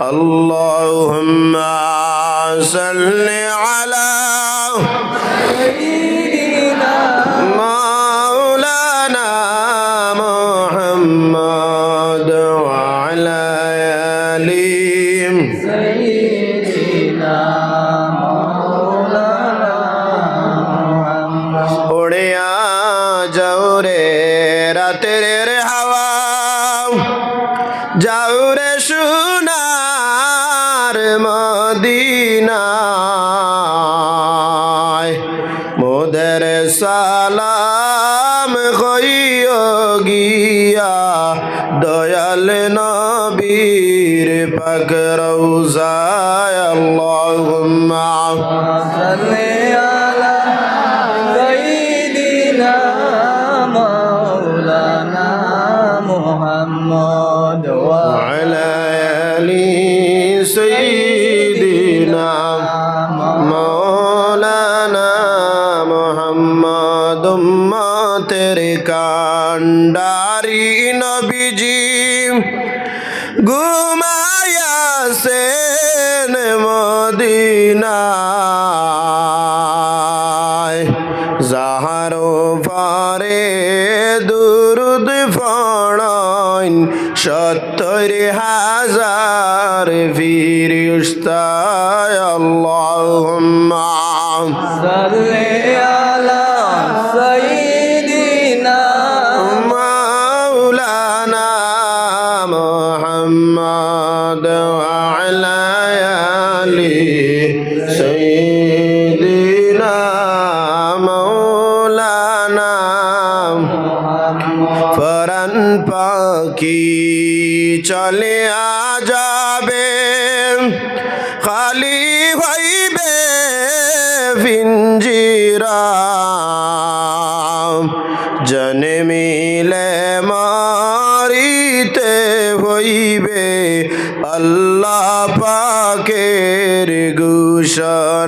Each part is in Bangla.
اللهم صل على সালাম কইও গিয়া দয়াল নবীর পাক রওজায় আল্লাহুম্মা صل কান্ডারি নবীজি ঘুমায়াসেন মদিনায়। যাহারো পারে দুরুদ ফড়ন সত্তর হাজার ফিরিস্তায় আল্লাহ সাল্লে আলা محمد وعلى آل سيدنا مولانا فرن پاکی چلے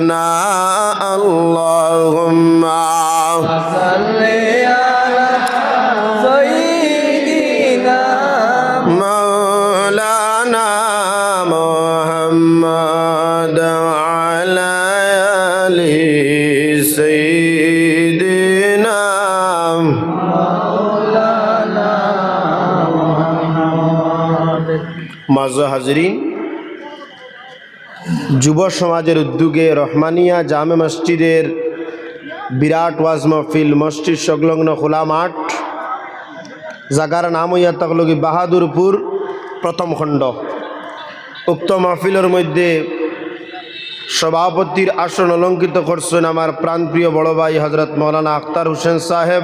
ربنا اللهم صل على سيدنا مولانا محمد وعلى آله سيدنا مولانا محمد. معزز حاضرین যুব সমাজের উদ্যোগে রহমানিয়া জামে মসজিদের বিরাট ওয়াজ মহফিল, মসজিদ সংলগ্ন খোলা মাঠ, জাগার নাম হইয়া তকলগি বাহাদুরপুর, প্রথম খণ্ড। উক্ত মাহফিলের মধ্যে সভাপতির আসন অলঙ্কিত করছেন আমার প্রাণপ্রিয় বড় ভাই হজরত মৌলানা আখতার হোসেন সাহেব,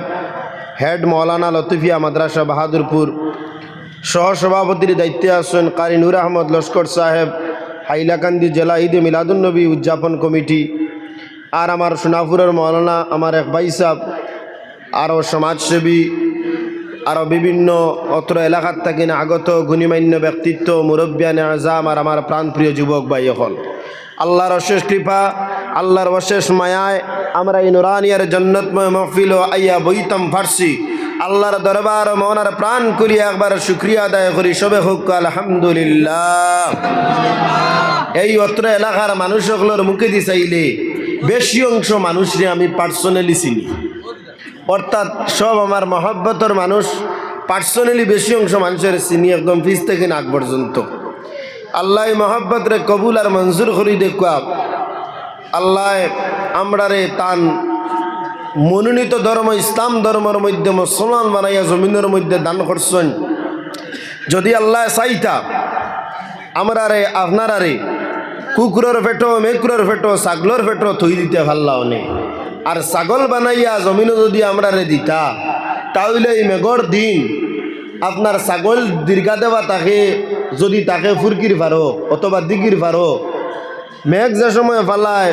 হেড মৌলানা লতিফিয়া মাদ্রাসা বাহাদুরপুর। সহসভাপতির দায়িত্বে আছেন কারি নূর আহমদ লস্কর সাহেব হাইলাকান্দি জেলা ঈদে মিলাদুন্নবী উদযাপন কমিটি, আর আমার সোনাপুরের মৌলানা আমার এক ভাই সাহেব, আরও সমাজসেবী, আরও বিভিন্ন অত্র এলাকার থাকেন আগত গুণিমান্য ব্যক্তিত্ব মুরব্বিয়ান আজাম, আর আমার প্রাণপ্রিয় যুবক ভাই হল আল্লাহর অশেষ কৃপা, আল্লাহর অশেষ মায়ায় আমরা এই নুরানিয়ার জন্নতময় মহফিল আইয়া বইতাম ফার্সি আল্লাহর দরবার মনার প্রাণ করি একবার শুক্রিয়া আদায় করি। সবে হোক, আলহামদুলিল্লাহ। এই অত্র এলাকার মানুষগুলোর মুখে দি চাইলে বেশি অংশ মানুষরে আমি পার্সোনালি চিনি। অর্থাৎ সব আমার মহব্বতর মানুষ পার্সোনালি বেশি অংশ মানুষের চিনি একদম ফিস থেকে নাক পর্যন্ত। আল্লাহ মহব্বত রে কবুল আর মঞ্জুর করি দেখুয়া আল্লাহ আমরারে তান মনোনীত ধর্ম, ইসলাম ধর্মের মধ্যে মুসলমান বানাইয়া জমিনের মধ্যে দান করছেন। যদি আল্লাহ চাইতা আমরা রে আপনারা রে কুকুরের ফেটো, মেকুরের ফেটো, ছাগলের ফেটো থই দিতে ভাল্লাও নেই আর ছাগল বানাইয়া জমিনও যদি আমরা রে দিতা, তাহলে এই মেঘর দিন আপনার ছাগল দীর্ঘা দেওয়া তাকে, যদি তাকে ফুরকির পারো অথবা দিগির পারো, মেঘ যে সময় ফালায়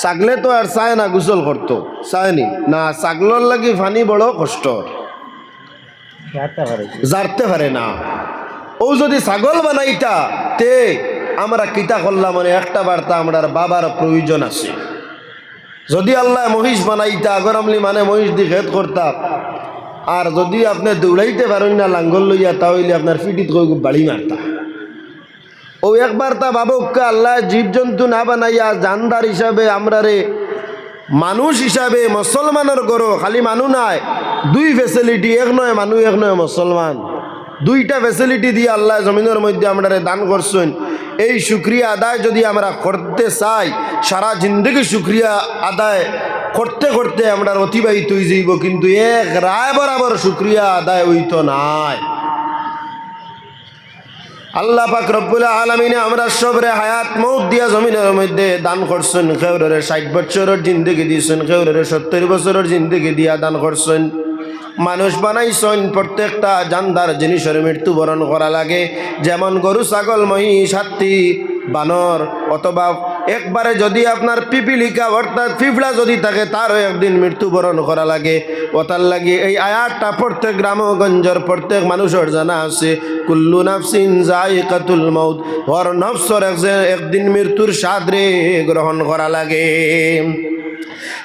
ছাগলে তো আর চায় না গোসল করতো চায়নি না। ছাগলর লাগি ফানি বড় কষ্ট। জারতে পারে না। ও যদি ছাগল বানাইতা তে আমরা কিতা করলাম মানে একটা বার্তা আমরা বাবার প্রয়োজন আছে। যদি আল্লাহ মহিষ বানাইতা আগর আমলি মানে মহিষ দি খেত করতাম আর যদি আপনি দৌড়াইতে পারেন না লাঙ্গল লইয়া তাহলে আপনার ফিটিত বাড়ি মারতা ও একবার তা বাবুকা আল্লাহ জীবজন্তু না বানাইয়া জানদার হিসাবে আমরা রে মানুষ হিসাবে মুসলমানের গরো, খালি মানু নাই, দুই ফেসিলিটি এক নয় মানুষ এক নয় মুসলমান। দুইটা ফেসিলিটি দিয়ে আল্লাহ জমিনের মধ্যে আমরা দান করছেন। এই শুক্রিয়া আদায় যদি আমরা করতে চাই, সারা জিন্দগি শুক্রিয়া আদায় করতে করতে আমরা অতিবাহিত হয়ে যাইব, কিন্তু এক রায় বরাবর শুক্রিয়া আদায় হইতো নাই। আল্লাহ পাক রব্বুল আলমিনে আমরা সবরে হায়াত মৌত দিয়া জমিনের মধ্যে দান করছেন খেউরে ষাট বছরের জিন্দগি দিয়েছেন খেউরে সত্তর বছরের জিন্দগি দিয়া দান করছেন। মানুষ বানাইছেন প্রত্যেকটা জানদার জিনিসের মৃত্যুবরণ করা লাগে, যেমন গরু, ছাগল, মহিষ হাত্তি বানর অথবা একবারে যদি আপনার পিপিলিকা অর্থাৎ পিঁপড়া যদি থাকে, তারও একদিন মৃত্যুবরণ করা লাগে। ওতার লাগে এই আয়াতটা প্রত্যেক গ্রামগঞ্জের প্রত্যেক মানুষের জানা আছে। কুল্লু নাফসিন জাইকাতুল মৌত হর নফসর এক- একদিন মৃত্যুর সাদরে গ্রহণ করা লাগে।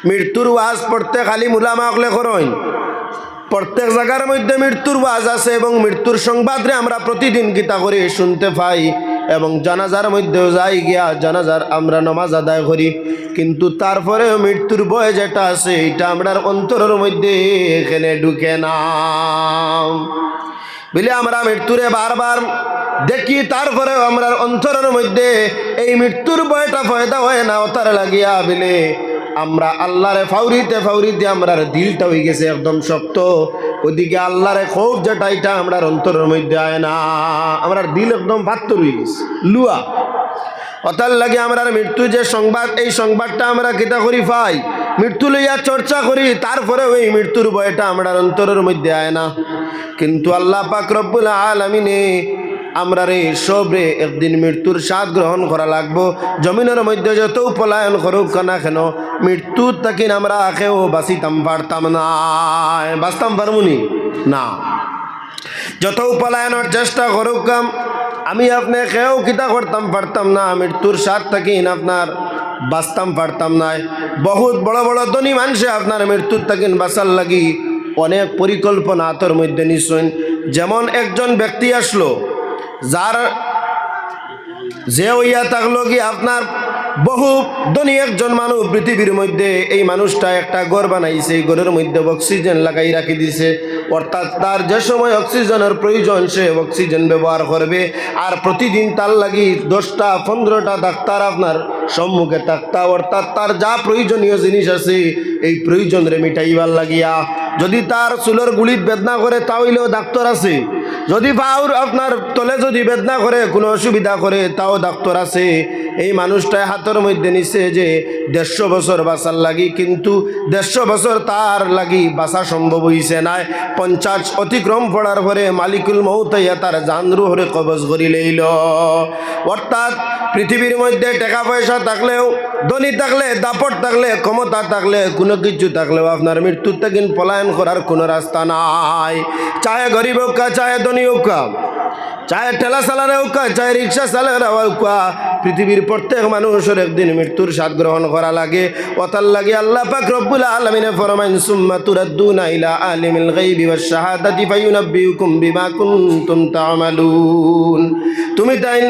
মৃত্যুর ওয়াজ প্রত্যেক আলী মুলামা অকলে করইন প্রত্যেক জায়গার মধ্যে মৃত্যুর ওয়াজ আছে এবং মৃত্যুর সংবাদরে আমরা প্রতিদিন গীতা করে শুনতে পাই। এবং জানাজার মধ্যেও যাই গিয়া জানাজার আমরা নমাজ আদায় করি। কিন্তু তারপরেও মৃত্যুর বয় যেটা আছে, এটা আমরার অন্তরের মধ্যে এখানে ঢুকে না। বলে আমরা মৃত্যুরে বারবার দেখি, তারপরেও আমরা অন্তরের মধ্যে এই মৃত্যুর বয়টা ফয়দা হয় না, অতার লাগিয়া বিলে আমরা আল্লাহরে ফাউরিতে ফাউরিতে আমরার দিলটা হয়ে গেছে একদম শক্ত। ওদিকে আল্লাহরে খোঁজ যেটা এটা আমরার অন্তরের মধ্যে আয় না। আমরার দিল একদম পাত্তর হয়ে গেছে, লুয়া। অতার লাগে আমরা মৃত্যু যে সংবাদ, এই সংবাদটা আমরা কিতা করি পাই মৃত্যু লইয়া চর্চা করি তারপরে ওই মৃত্যুর বয়টা আমরা অন্তরের মধ্যে আয় না। কিন্তু আল্লাহ পাক রব্বুল আলমিনে আমরা রে সব রে একদিন মৃত্যুর স্বাদ গ্রহণ করা লাগবো। জমিনের মধ্যে যত পলায়ন করুক না কেন মৃত্যুর তাকিন আমরা কেউ বাঁচিতাম পারতাম না। বাঁচতাম পারমুনি না? যত পলায়নের চেষ্টা করুক কাম, আমি আপনি কেউ কিতা করতাম পারতাম না, মৃত্যুর স্বাদ থাকিন আপনার বাঁচতাম পারতাম না। বহুত বড় বড় ধনী মানুষে আপনার মৃত্যুর থাকিন বাঁচার লাগি অনেক পরিকল্পনা তোর মধ্যে নিশ্চয় যেমন একজন ব্যক্তি আসলো যার যে হইয়া থাকল কি আপনার বহু ধনী একজন মানুষ পৃথিবীর মধ্যে এই মানুষটা একটা ঘর বানাইছে, এই ঘরের মধ্যে অক্সিজেন লাগাই রাখি দিছে। অর্থাৎ তার যে সময় অক্সিজেনের প্রয়োজন, সে অক্সিজেন ব্যবহার করবে। আর প্রতিদিন তার লাগি দশটা, পনেরোটা ডাক্তার আপনার সম্মুখে থাকতা। অর্থাৎ তার যা প্রয়োজনীয় জিনিস আছে, এই প্রয়োজন রে মিটাইবার লাগিয়া। যদি তার চুলের গুলিত বেদনা করে, তাহলেও ডাক্তার আছে। যদি বাউর আপনার তলে যদি বেদনা করে, কোনো অসুবিধা করে, তাও ডাক্তার আছে। এই মানুষটাই হাতের মধ্যে নিছে যে দেড়শো বছর বাঁচার লাগি, কিন্তু দেড়শো বছর তার লাগি বাঁচা সম্ভব হইছে নাই। পঞ্চাশ অতিক্রম পড়ার পরে মালিকুল মৌতাইয়া তার জানরু হরে কবজ করি লইল। অর্থাৎ পৃথিবীর মধ্যে টাকা পয়সা থাকলেও, ধনী থাকলে, দাপট থাকলে, ক্ষমতা থাকলে, কোনো কিছু থাকলেও আপনার মৃত্যুর থেকে পলায়ন করার কোনো রাস্তা নাই। চায় গরিব হোক ধনী হোক চাহে ঠেলা চালারে হোক চাহে রিক্সা চালারে হোক পৃথিবীর প্রত্যেক মানুষের একদিন মৃত্যুর স্বাদ গ্রহণ করা লাগে। অতার লাগে আল্লাহ পাক রব্বুল আলামিনে ফরমাইন, সুম্মা তুরাদ্দুনা ইলা আলিমিল গায়বি ওয়াশ শাহাদাতি ফায়ুনাব্বিউকুম বিমা কুনতুম তা'মালুন। তুমি তাই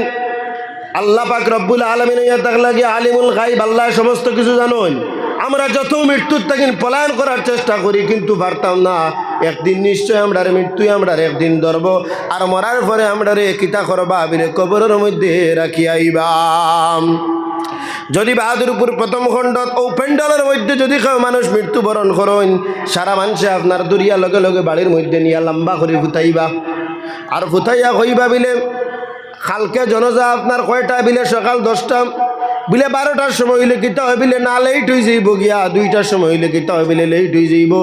আল্লাহ পাক রব্বুল আলমিন তাক লাগে আলিমুল গাইব আল্লাহ সমস্ত কিছু জানুন আমরা যত মৃত্যুর থেকে পলায়ন করার চেষ্টা করি, কিন্তু পারতাম না। একদিন নিশ্চয় আমরা মৃত্যুই আমরা একদিন ধরব, আর মরার পরে আমরা রে কিতা করবা বিরে কবরের মধ্যে রাখি আইবাম। যদি বাহাদুরপুর প্রথম খণ্ডত ও পেন্ডালের মধ্যে যদি কেউ মানুষ মৃত্যুবরণ করেন, সারা মানুষে আপনার দরিয়া লগে লগে বাড়ির মধ্যে নিয়ে লম্বা করে ফুটাইবা আর ফুটাইয়া কইবা বিলে কালকে জনজা আপনার কয়টা, বিলে সকাল দশটা বিলে বারোটার সময় হইলে কিতা হয় বিলে না লেট হয়ে যাইব গিয়া? দুইটার সময় হইলে কিতা হয় বিলে লেট হয়ে যাইব?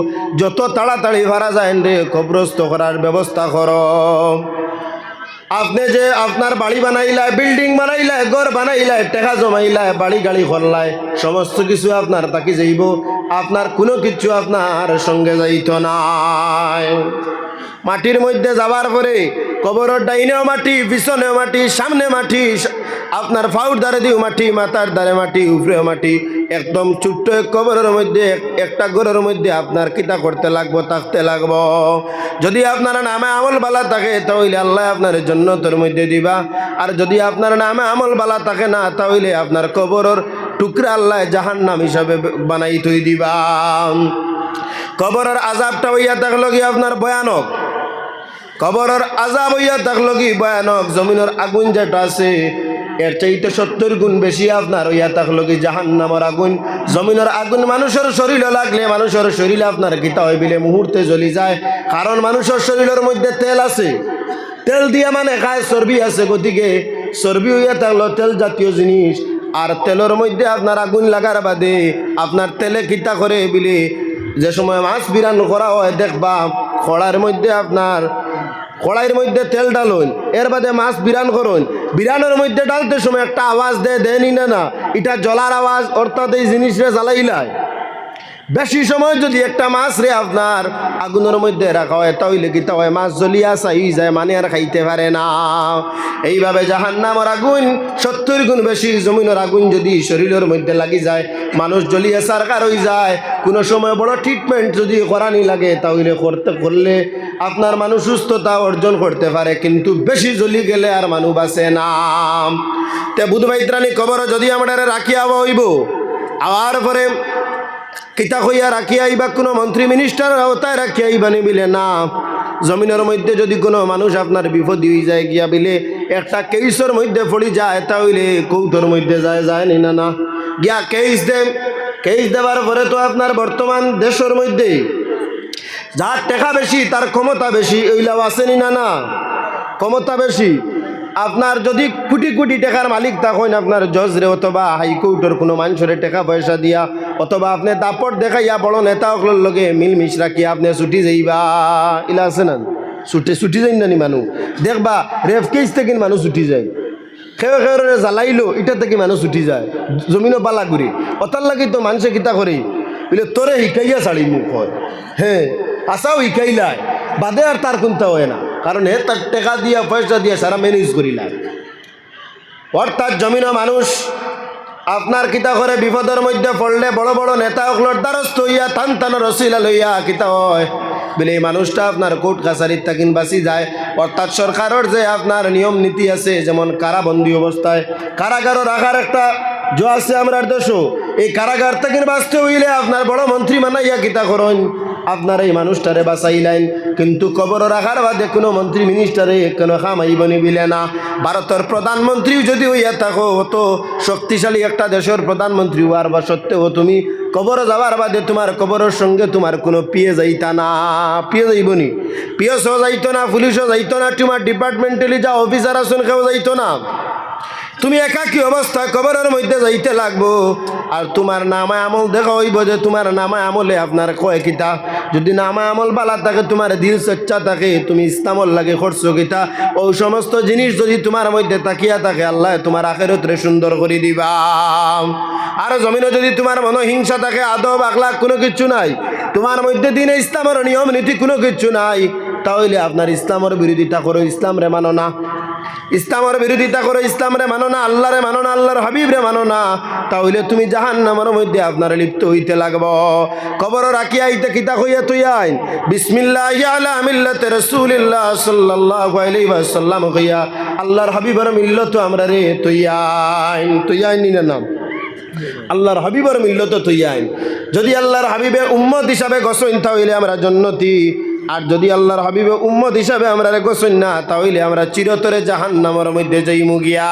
যত তাড়াতাড়ি ভাড়া যায় রে খবরস্ত করার ব্যবস্থা কর। আপনি যে আপনার বাড়ি বানাইলায় বিল্ডিং বানাইলায়, ঘর বানাইলায়, টেকা জমাইলায়, বাড়ি গাড়ি করলায় সমস্ত কিছু আপনার তাকে যাইব। আপনার কোনো কিছু আপনার সঙ্গে যাইত নাই। মাটির মধ্যে যাবার পরে কবরের ডাইনেও মাটি, পিছনেও মাটি, সামনে মাটি, আপনার ফাউর দ্বারে দিও মাটি, মাথার দ্বারে মাটি, উপরেও মাটি, একদম ছোট্ট এক কবরের মধ্যে এক- একটা ঘরের মধ্যে আপনার কিতা করতে লাগবো, থাকতে লাগবো। যদি আপনার নামে আমল বালা থাকে, তাহলে আল্লাহ আপনার জন্য তোর মধ্যে দিবা। আর যদি আপনার নামে আমল বালা থাকে না, তাহলে আপনার কবরের টুকরা আল্লাহ জাহান নাম হিসাবে বানাই তুই দিবা। কবরের আজাবটা হইয়া থাকল কি আপনার ভয়ানক। কবরের আজাব হইয়া থাকল কি ভয়ানক, জমিনের আগুন যেটা আছে, এর চাইতে সত্তর গুণ বেশি আপনার হইয়া থাকল কি জাহান নামর আগুন। জমিনের আগুন মানুষের শরীরে লাগলে মানুষের শরীরে আপনার কিতা হয় বিলে মুহূর্তে জ্বলি যায়। কারণ মানুষের শরীরের মধ্যে তেল আছে। তেল দিয়া মানে খায় চর্বি আছে। গতিকে চর্বি হইয়া থাকল তেল জাতীয় জিনিস। আর তেলের মধ্যে আপনার আগুন লাগার বাদে আপনার তেলে কিতা করে বিলে। যে সময় মাছ বিরান করা হয়, দেখবা খড়ার মধ্যে আপনার কড়াইয়ের মধ্যে তেল ডালুন, এর বাদে মাছ বিরান করুন। বিরানোর মধ্যে ডালতে সময় একটা আওয়াজ দেয় দেয়নি না না এটা জলার আওয়াজ, অর্থাৎ এই জিনিসটা জ্বালাইলায় বেশি সময় যদি একটা মাছ রে আপনার আগুনের মধ্যে রাখা হয়, তাহলে কি হয়? মাছ জ্বলিয়া চাই যায় মানে আর খাইতে পারে না। এইভাবে জাহান নামর আগুন, সত্তর গুণ বেশি জমিনের আগুন যদি শরীরের মধ্যে লাগি যায়, মানুষ জ্বলিয়ে সারকার হয়ে যায়, কোনো সময় বড় ট্রিটমেন্ট যদি করানি লাগে, তাহলে করতে, করলে আপনার মানুষ সুস্থতা অর্জন করতে পারে, কিন্তু বেশি জ্বলি গেলে আর মানুষ বাঁচে না। তে বুধবাইত্রানি কবর যদি আমরা রাখিয়া হইব আবার পরে কিতা হইয়া রাখি আইবা, কোনো মন্ত্রী মিনিস্টার আওতায় রাখি আইবা নিবিলে না। জমিনের মধ্যে যদি কোনো মানুষ আপনার বিপদ হয়ে যায়, গিয়া বিলে একটা কেইসর মধ্যে পড়ি যায়, তাহলে কৌটোর মধ্যে যায় যায় নি না না? গিয়া কেইস দে কেইস দেওয়ার পরে তো আপনার বর্তমান দেশের মধ্যে যার টেকা বেশি তার ক্ষমতা বেশি ওইলাও আসেনি না না ক্ষমতা বেশি আপনার যদি কোটি কোটি টাকার মালিক থাকেন, আপনার জজরে অথবা হাইকোর্টের কোনো মানুষের টাকা পয়সা দিয়া, অথবা আপনি দাপট দেখাইয়া বড় নেতা সকলের লগে মিলমিশ রাখি আপনি ছুটি যাইবা। ইলা আছে না? ছুটি ছুটি যাই না নি মানুষ দেখবা রেফ কেস থেকে মানুষ ছুটি যায়। খেয়ে খেয়ে জ্বালাইলো এটা থেকে মানুষ উঠি যায়। জমিনও পালা ঘুরি অতার লাগি তো মানুষে কিতা করে? বলে তোরে শিকাইয়া ছাড়ি মুখ হয় হ্যাঁ আশাও শিকাইলাই। বাদে আর তার কোনটা হয় না? কারণ হে তার টেকা দিয়া, পয়সা দিয়া সারা ম্যানেজ করিলা অর্থাৎ জমিনও মানুষ আপনার কিতা করে বিপদের মধ্যে পড়লে বড় বড় নেতা সকলের দ্বারস্থ হইয়া টান টান রসিলা লইয়া কিতা হয়? বলে এই মানুষটা আপনার কোর্ট কাছারির তাকিন বাঁচি যায়। অর্থাৎ সরকারের যে আপনার নিয়ম নীতি আছে, যেমন কারাবন্দি অবস্থায় কারাগারও রাখার একটা জো আছে আমরা দেশও এই কারাগার থেকে বাঁচতে হইলে আপনার বড় মন্ত্রী মানাইয়া কিতা করুন আপনার এই মানুষটারে বাঁচাইলেন কিন্তু কবর রাখার বাদে কোনো মন্ত্রী মিনিস্টারে কোনো খামাইব নিবিলে না ভারতের প্রধানমন্ত্রী যদি হইয়া থাকো হতো শক্তিশালী একটা দেশের প্রধানমন্ত্রী হওয়ার বা সত্ত্বেও তুমি কবর যাওয়ার বাদে তোমার কবরের সঙ্গে তোমার কোনো পিয়ে যাইতা না পিয়ে যাইবনি পিএসও যাইতো না পুলিশও যাইতো না তোমার ডিপার্টমেন্টালি যা অফিসার আছেন কেউ যাইতো না তুমি একাকী অবস্থা কবরের মধ্যে যাইতে লাগবো। আর তোমার নামে আমল দেখা হইব যে তোমার নামা আমলে আপনার কয় কিতা? যদি নামা আমল বালা থাকে, তোমার দিল সচ্চা থাকে, তুমি ইসলামল লাগে করছ কিতা? সমস্ত জিনিস যদি তোমার মধ্যে তাকিয়া থাকে, আল্লাহ তোমার আখেরতরে সুন্দর করে দিবা। আর জমিনে যদি তোমার মনে হিংসা থাকে, আদব, আখলাখ কোনো কিছু নাই, তোমার মধ্যে দিনে ইসলামের নিয়ম নীতি কোনো কিছু নাই, তাহলে আপনার ইসলামের বিরোধিতা করো, ইসলাম রে মানো না। ইসলামের বিরোধিতা করো, ইসলামরে মানো না, আল্লাহরে মানো না, আল্লাহর হাবিবরে মানো না, তাহলে তুমি জাহান নামের মধ্যে আপনার লিপ্ত হইতে লাগব। কবর রাখি আইতে কিতা হইয়া তুই আইন? বিসমিল্লাহ আলা মিল্লাতে রাসূলিল্লাহ সাল্লাল্লাহু আলাইহি ওয়াসাল্লাম কইয়া, আল্লাহর হাবিবের মিল্লত আমরা রে, তুই আইন। তুই আইন নিনা নাম? আল্লাহর হাবিবের মিল্লত তুই আইন। যদি আল্লাহর হাবিবে উম্মত হিসাবে গসইন তাহলে আমরা জন্নতি। আর যদি আল্লাহর হাবিবে উম্মত হিসাবে আমরা গোসইন না তাহলে আমরা চিরতরে জাহান নামের মধ্যে যাই মুগিয়া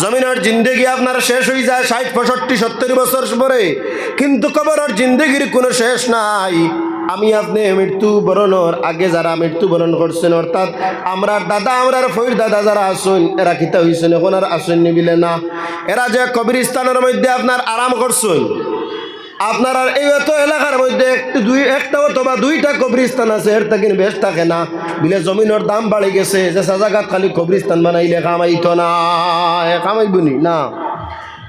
জমিনের জিন্দেগি আপনার শেষ হয়ে যায় ষাট, পঁয়ষট্টি, সত্তর বছর পরে। কিন্তু কবরের জিন্দেগির কোনো শেষ নাই। আমি আপনি মৃত্যু বরণর আগে যারা মৃত্যু বরণ করছেন, অর্থাৎ আমরার দাদা আমরার ফৈর দাদা যারা আসুন এরা কিতা হয়েছেন এখন আর আসুন নিবিলে না। এরা যে কবিরস্থানের মধ্যে আপনার আরাম করছেন। আপনার আর এই এত এলাকার মধ্যে একটু দুই, একটা অথবা দুইটা কবরিস্তান আছে, এর তাকিন বেশ থাকে না। বিলে জমিনের দাম বাড়ি গেছে, যে সাজাগাত খালি কবরিস্তান বানাইলে কামাইতো না কামাইবনি না?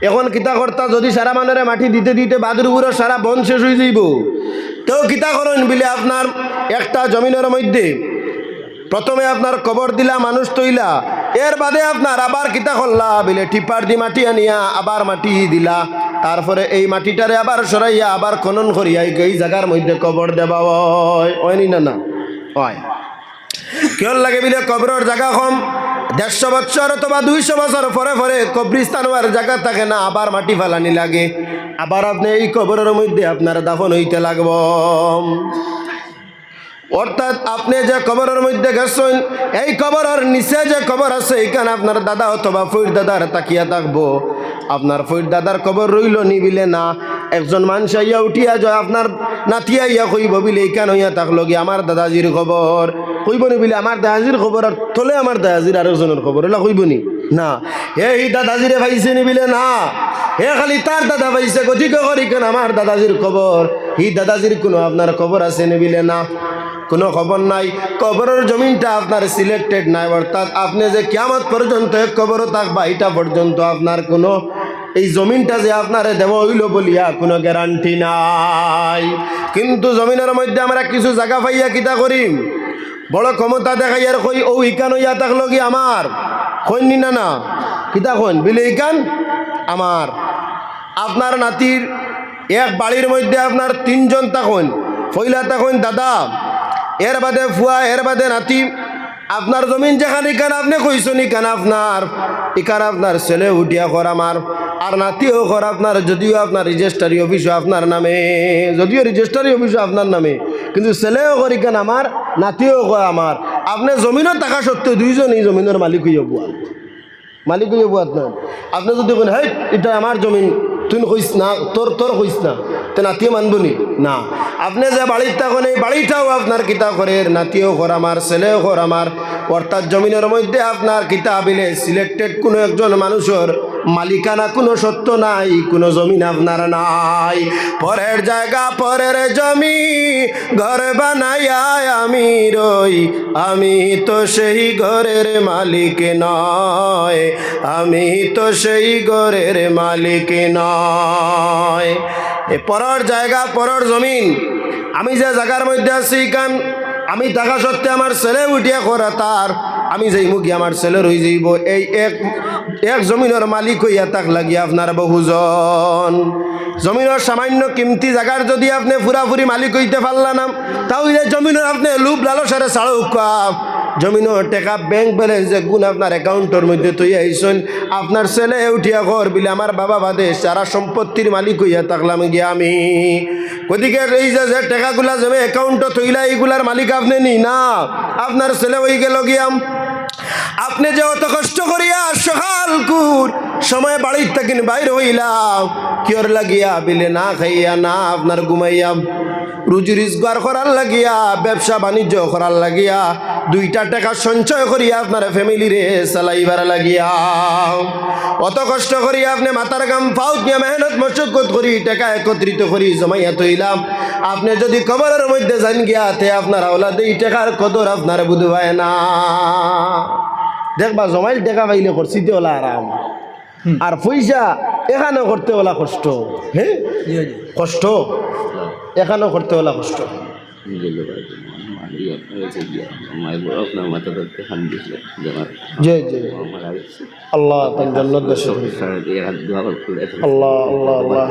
এখন কিতা কর্তা যদি সারা মানুষের মাটি দিতে দিতে বাদুর উপরে সারা বন শেষ হয়ে যাইব। তেও কিতা করেন বিলে আপনার একটা জমিনের মধ্যে প্রথমে আপনার কবর দিলা, মানুষ তৈলা, এর বাদে আপনার আবার কিতা করলা বিলে টিপার দি মাটি আনিয়া, আবার মাটি দিলা। তারপরে এই মাটিটারে আবার সরাইয়া আবার খনন করিয়া এই জায়গার মধ্যে কবর দেবা হয়। হয়নি না না হয়। কেউ লাগে বিলে কবরের জায়গা কম। দেড়শো বছর অথবা দুইশো বছর পরে পরে কবরিস্তান হওয়ার জায়গা থাকে না, আবার মাটি ফেলানি লাগে। আবার আপনি এই কবরের মধ্যে আপনার দাফন হইতে লাগব। অর্থাৎ আপনি যে কবরের মধ্যে গেছেন, এই কবরের নিচে যে কবর আছে, এইখানে আপনার দাদা অথবা ফৈর দাদার তাকিয়া থাকব। আপনার ফৈর দাদার কবর রইল নিবিলে না। একজন মানুষ আইয়া উঠিয়া যায়, আপনার নাতিয়া ইয়া কইব, বিলে এইখান হইয়া থাকল কি আমার দাদাজির খবর কইব নি, বিলে, আমার দাদাজির খবর আর তোলে আমার দাদাজির আরেকজনের খবর এলা কইব নি? না। এই দাদাজিরে ভাইছে নি বিলে না? হে খালি তার দাদা ভাইছে গতিকে করি কেন আমার দাদাজির খবর এই দাদাজির কোনো আপনার খবর আছে নি বিলে না? কোনো খবর নাই। কবরের জমিনটা আপনার সিলেক্টেড নাই, অর্থাৎ আপনি যে কিয়ামত পর্যন্ত কবরও থাকবা এটা পর্যন্ত আপনার কোনো এই জমিনটা যে আপনারে দেব হইল বলিয়া কোনো গ্যারান্টি নাই। কিন্তু জমিনের মধ্যে আমরা কিছু জায়গা পাইয়া কিতা করিম? বড় ক্ষমতা দেখাই দেখাইয়ার কই, ও ইকান হইয়া থাকল কি আমার? কইনি না না কিতা কইন? বিলে ইকান? আমার। আপনার নাতির এক বাড়ির মধ্যে আপনার তিনজন তখন ফইলা তখন দাদা। এর বাদে ফুয়া, এর বাদে নাতি। আপনার জমিন যেখানে ইখান আপনি কইসনি কেন আপনার ইখান আপনার ছেলে উঠিয়া কর আমার, আর নাতিও কর আপনার, যদিও আপনার রেজিস্ট্রারি অফিসও আপনার নামে, যদিও রেজিস্ট্রারি অফিসও আপনার নামে, কিন্তু ছেলেও করি কেন আমার, নাতিও কর আমার। আপনি জমিনও টাকা সত্ত্বেও দুইজনই জমিনের মালিক হইয়া বুয়া মালিক হইব আপনার আপনি যদি কোন হ্যাঁ এটা আমার জমিন, তুই কইস না, তোর তোর কইস না। তো নাতিও মানবনি না? আপনি যে বাড়ির তখন এই বাড়িটাও আপনার কিতা করে নাতিও কর আমার ছেলেও কর আমার অর্থাৎ জমিনের মধ্যে আপনার কিতা বিলে সিলেক্টেড কোনো একজন মানুষের মালিকানা কোনো সত্য নাই, কোনো জমিন আপনার নাই। পরের জায়গা, পরের জমি, ঘর বানাইয়া আমি রই। আমি তো সেই ঘরের মালিক নয়। আমি তো সেই ঘরের মালিক নয়। এ পরের জায়গা, পরের জমিন। আমি যে জায়গার মধ্যে আছি কান আমি থাকা সত্ত্বে আমার ছেলে উঠিয়া করা তার, আমি যেই মুখী আমার ছেলে রই যাইব, এই এক এক জমিনের মালিক হইয়া তাক লাগি আপনার বহুজন। জমিনের সামান্য কিমতি জায়গার যদি আপনি ফুরাফুরি মালিক হইতে পারলা না তাহলে জমিনের আপনি লুপ লালসারে ছাড়ুক জমিনের টেকা ব্যাংক ব্যালেন্স যে গুণ আপনার অ্যাকাউন্টের মধ্যে তুই আইসন আপনার ছেলে উঠিয়া ঘর বিলে আমার বাবা বাদে সারা সম্পত্তির মালিক হইয়া থাকলাম গিয়া আমি। গতিকে এই যে যে টাকাগুলা যাবে অ্যাকাউন্টে থইলা এইগুলার মালিক আপনি নি? না আপনার ছেলে হয়ে গেল গিয়াম আপনি যে অত কষ্ট করিয়া, সকাল কুর সময় বাড়ির থাকিন বাইর হইলাম। কিয়র লাগিয়া বিলে না খাইয়া, না আপনার ঘুমাইয়া। রুজি রোজগার করার লাগিয়া, ব্যবসা বাণিজ্য করার লাগিয়া, দুইটা টাকা সঞ্চয় করিয়া আপনার ফ্যামিলি রে চালাইবার লাগিয়া। অত কষ্ট করি আপনি মাথার গাম ফাউত নিয়ে মেহনত মশক্কত করি, টাকা একত্রিত করি, জমাইয়া তৈলাম আপনি যদি কবরের মধ্যে যান গিয়া তে আপনার আওলাদে এই টাকার কদর আপনার বুধবায় না। দেখবা জমাইল টাকা পাইলে করছি ওলা আরাম। আর পয়সা এখানেও করতে ওলা কষ্ট। হ্যাঁ কষ্ট? এখানেও করতে ওলা কষ্ট। আল্লাহ আল্লাহ আল্লাহ।